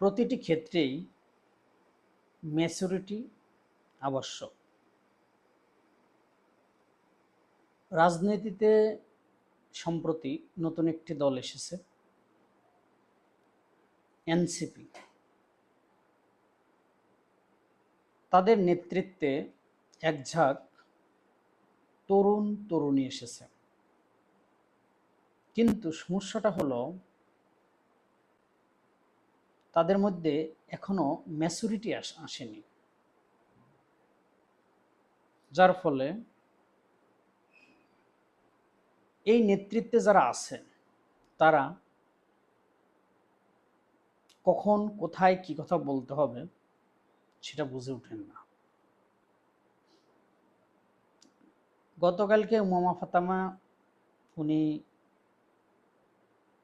প্রতিটি ক্ষেত্রেই ম্যাচুরিটি আবশ্যক। রাজনীতিতে সম্প্রতি নতুন একটি দল এসেছে, এনসিপি। তাদের নেতৃত্বে এক ঝাঁক তরুণ তরুণী এসেছে। কিন্তু সমস্যাটা হলো তাদের মধ্যে এখনও ম্যাচুরিটি আসেনি। যার ফলে এই নেতৃত্বে যারা আছেন, তারা কখন, কোথায়, কি কথা বলতে হবে সেটা বুঝে ওঠেন না। গতকালকে উমামা ফাতামা, উনি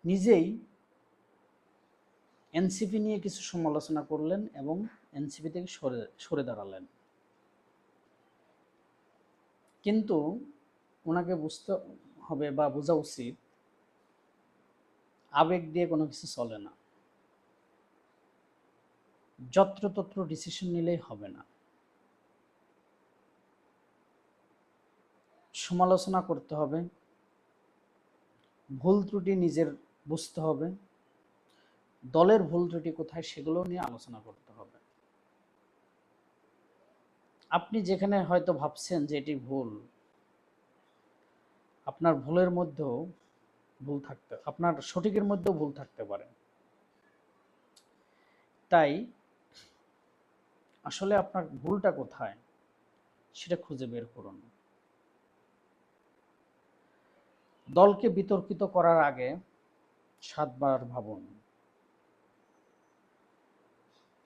নিজেই এনসিপি নিয়ে কিছু সমালোচনা করলেন এবং এনসিপি থেকে সরে সরে দাঁড়ালেন। কিন্তু ওনাকে বুঝতে হবে বা বোঝা উচিত, আবেগ দিয়ে কোনো কিছু চলে না। যত্রতত্র ডিসিশন নিলেই হবে না। সমালোচনা করতে হবে, ভুল ত্রুটি নিজের বুঝতে হবে। দলের ভুল ত্রুটি কোথায় সেগুলো নিয়ে আলোচনা করতে হবে। আপনি যেখানে হয়তো ভাবছেন যে এটি ভুল, আপনার ভুলের মধ্যেও ভুল থাকতে, আপনার সঠিকের মধ্যেও ভুল থাকতে পারে। তাই আসলে আপনার ভুলটা কোথায় সেটা খুঁজে বের করুন। দলকে বিতর্কিত করার আগে সাতবার ভাবুন।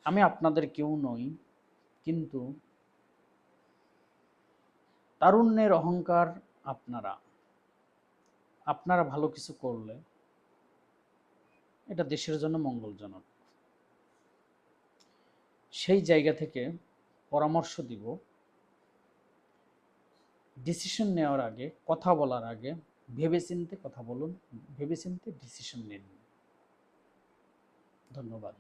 আমি আপনাদের কেউ নই, কিন্তু তারুণ্যের অহংকার আপনারা। আপনারা ভালো কিছু করলে এটা দেশের জন্য মঙ্গলজনক। সেই জায়গা থেকে পরামর্শ দিব। ডিসিশন নেওয়ার আগে, কথা বলার আগে, ভেবেচিন্তে কথা বলুন, ভেবেচিন্তে ডিসিশন নিন। ধন্যবাদ।